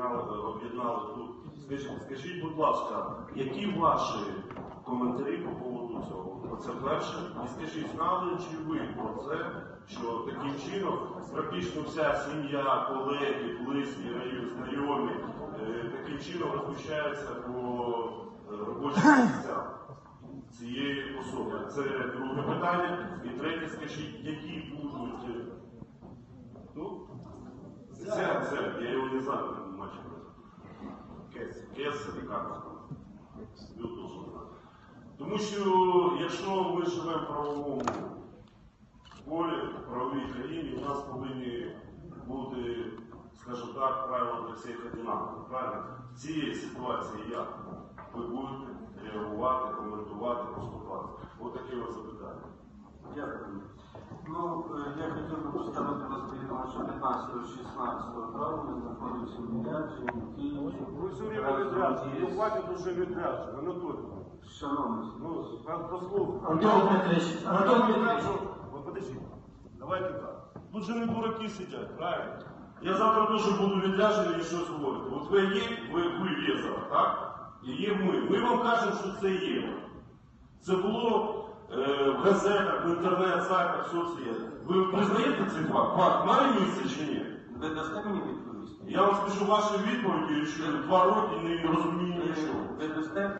об'єднали, тут. Скажіть, скажіть, будь ласка, які ваші коментарі по поводу цього? Оце перше. І скажіть, знали чи ви про це, що таким чином практично вся сім'я, колеги, близькі, знайомі е, таким чином розміщаються по е, робочих місцях? цієї особи. Це друге питання. І третє, скажіть, які будуть. Це, я його не знаю, матч. Кес, Кес, як Ви теж не знаєте. Тому що якщо ми живемо в правовому полі, в правовій країні, у нас повинні бути, скажімо так, правила для всіх однакові. Правильно? В цій ситуації як ви будете реагувати, 15-16 травня знаходився в відрядження, Анатолій. Ну. Антон Петрович, Антон подожди. Давайте так. Тут же не дураки сидять, правильно? Я завтра теж буду відряджений і щось говорити. От ви є, ви, ви є зараз, так? І є ми. Ми вам кажемо, що це є. Це було е, в газетах, в інтернет-сайтах, соцсетях. Ви признаєте цей факт? Факт має місце чи ні? ви дасте мені відповісти? Я вам скажу ваші відповіді, що два роки не розумію нічого. Ви дасте